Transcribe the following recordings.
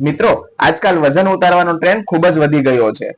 મિત્રો, આજકાલ વજન ઉતારવાનો ટ્રેન્ડ ખૂબ જ વધી ગયો છે.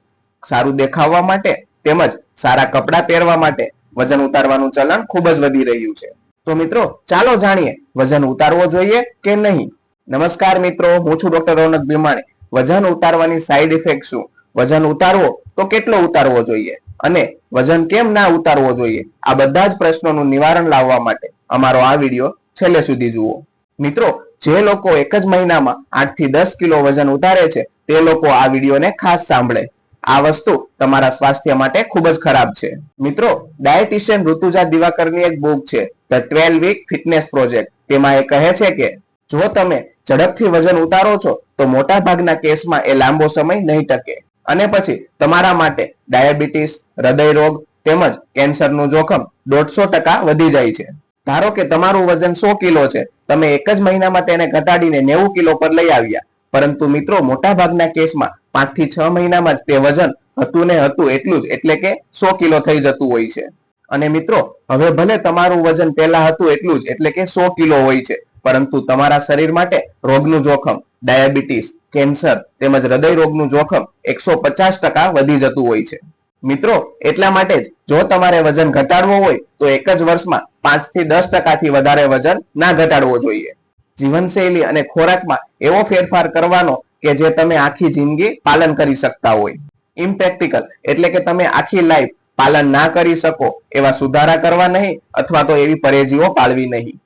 સારું દેખાવા માટે તેમજ સારા કપડાં પહેરવા માટે વજન ઉતારવાનું ચલણ ખૂબ જ વધી રહ્યું છે. તો મિત્રો, ચાલો જાણીએ વજન ઉતારવો જોઈએ કે નહીં? નમસ્કાર મિત્રો, હું છું ડોક્ટર રોનક ભીમાણી. વજન ઉતારવાની સાઈડ ઇફેક્ટ શું? વજન ઉતારવો તો કેટલો ઉતારવો જોઈએ? અને વજન કેમ ના ઉતારવો જોઈએ? આ બધા જ પ્રશ્નોનું નિવારણ લાવવા માટે અમારો આ વીડિયો છેલ્લે સુધી જુઓ. મિત્રો જે લોકો એક જ મહિનામાં આઠથી દસ કિલો વજન ઉતારે છે, તે લોકો આ વિડીયોને ખાસ સાંભળે. આ વસ્તુ તમારા સ્વાસ્થ્ય માટે ખૂબ જ ખરાબ છે. મિત્રો, ડાયટિશિયન ઋતુજા દિવાકરની એક બુક છે, the twelve week fitness project. તેમાં એ કહે છે કે, જો તમે ઝડપથી વજન ઉતારો છો, તો મોટા ભાગના કેસમાં એ લાંબો સમય નહીં ટકે. અને પછી, તમારા માટે ડાયાબિટીસ હૃદય રોગ તેમજ કેન્સરનું જોખમ દોઢસો ટકા વધી જાય છે. ધારો કે તમારું વજન સો કિલો છે, તમે એક જ મહિનામાં તેને ઘટાડીને નેવું કિલો પર લઈ આવ્યા. પરંતુ મિત્રો મોટા કેસમાં પાંચથી છ મહિનામાં જ તે વજન હતું ને હતું એટલું જ, એટલે કે સો કિલો થઈ જતું હોય છે. અને મિત્રો, હવે ભલે તમારું વજન પહેલા હતું એટલું જ, એટલે કે સો કિલો હોય છે, પરંતુ તમારા શરીર માટે રોગનું જોખમ, ડાયાબિટીસ, કેન્સર તેમજ હૃદય રોગનું જોખમ એકસો પચાસ ટકા વધી જતું હોય છે. મિત્રો, એટલા માટે જ તમારે વજન ઘટાડવું હોય, તો એક જ વર્ષમાં પાંચથી દસ ટકાથી વધારે વજન ના ઘટાડવો જોઈએ. જીવનશૈલી અને ખોરાકમાં એવો ફેરફાર કરવાનો કે જે તમે આખી જિંદગી પાલન કરી શકતા હોય. ઇમ્પ્રેક્ટિકલ એટલે કે તમે આખી લાઈફ પાલન ના કરી શકો એવા સુધારા કરવા નહીં અથવા તો એવી પરેજીઓ પાળવી નહીં.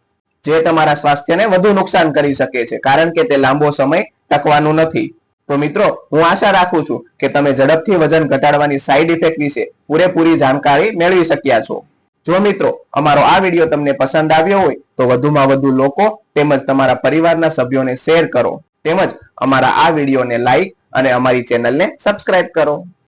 જે તમારા સ્વાસ્થ્યને વધુ નુકસાન કરી શકે છે, કારણ કે તે લાંબો સમય ટકવાનું નથી. તો મિત્રો, હું આશા રાખું છું કે તમે ઝડપથી વજન ઘટાડવાની સાઈડ ઇફેક્ટ વિશે પૂરેપૂરી જાણકારી મેળવી શક્યા છો. જો મિત્રો, અમારો આ વીડિયો તમને પસંદ આવ્યો હોય, તો વધુમાં વધુ લોકો તેમજ તમારા પરિવારના સભ્યોને શેર કરો. તેમજ અમારા આ વિડીયોને લાઈક અને અમારી ચેનલને સબસ્ક્રાઇબ કરો.